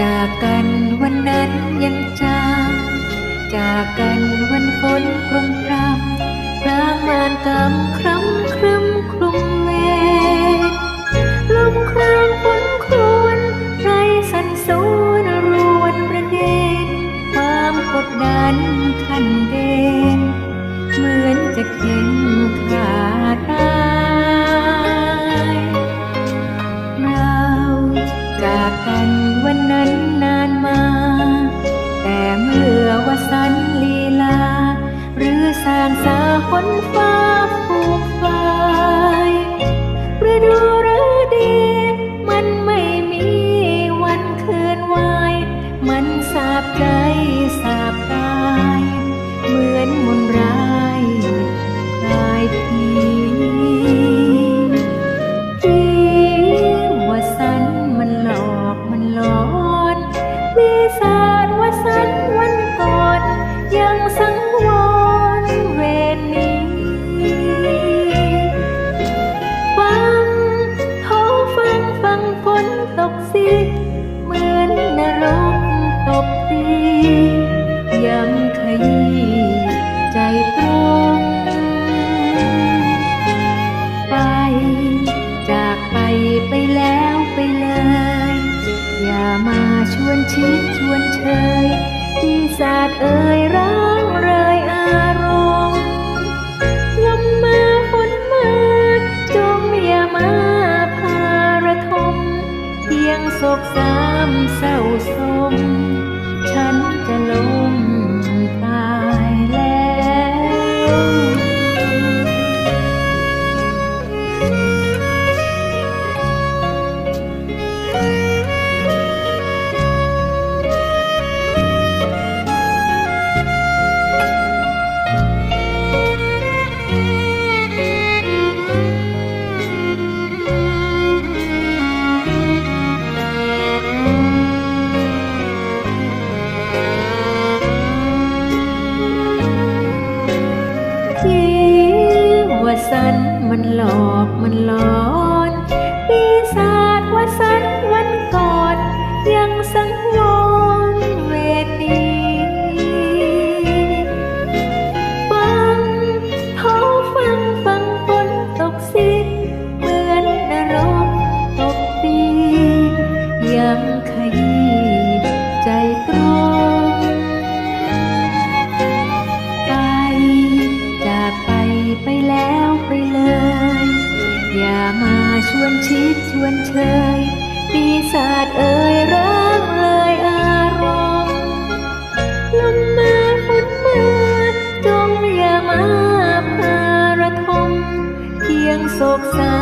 จากกันวันนั้นยังจำจากกันวันฝนโปร phấn phơ เลย อย่ามาชวนชิดชวนเชยที่ศาจเอ่ยร้างเร la วนชิดชวนเชยปีศาจเอ่ยร่างเลยอารมณ์ลมมาฝนมาจงอย่ามาพาระทมเพียงโศกสา